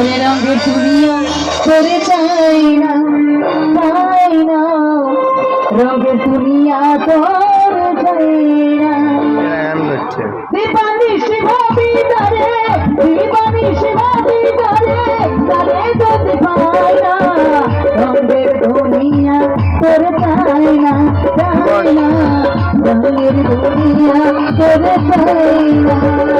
রঙে তুমিও করে চাই না পাই না। রঙে তুমিয়া করে চাই না। দীপালি শিবাবি তারে দীপালি শিবাবি তারে তারে তো দীপাই না, রঙের ধনিয়া করে চাই না চাই না। রঙের ধনিয়া করে চাই না।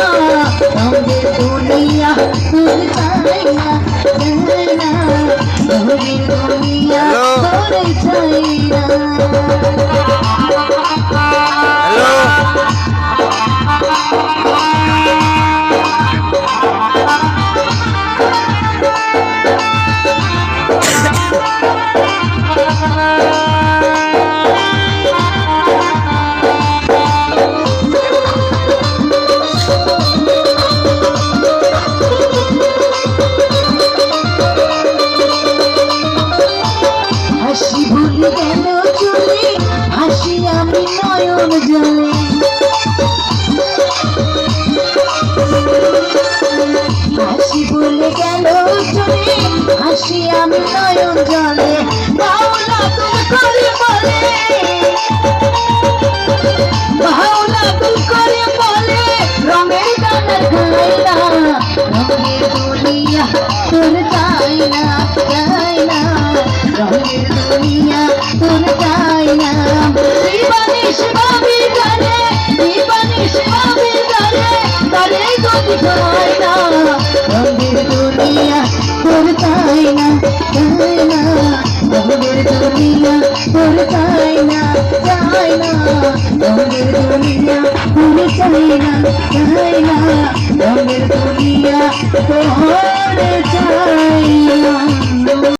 হাসি ভুলে গেল চলে হাসি আমি নয়ন জলে বাউলা তুমি করে বলে বাউলা তুমি করে বলে রঙের গানের খাই রঙের দুনিয়া তোর চাই না চাই না, রঙের দুনিয়া, তোর চাই খাই না রঙের দুনিয়া তোর চাই না চাই না রঙের দুনিয়া তোর চাই না চাই না রঙের দুনিয়া তোর চাই না চাই না রঙের দুনিয়া তোর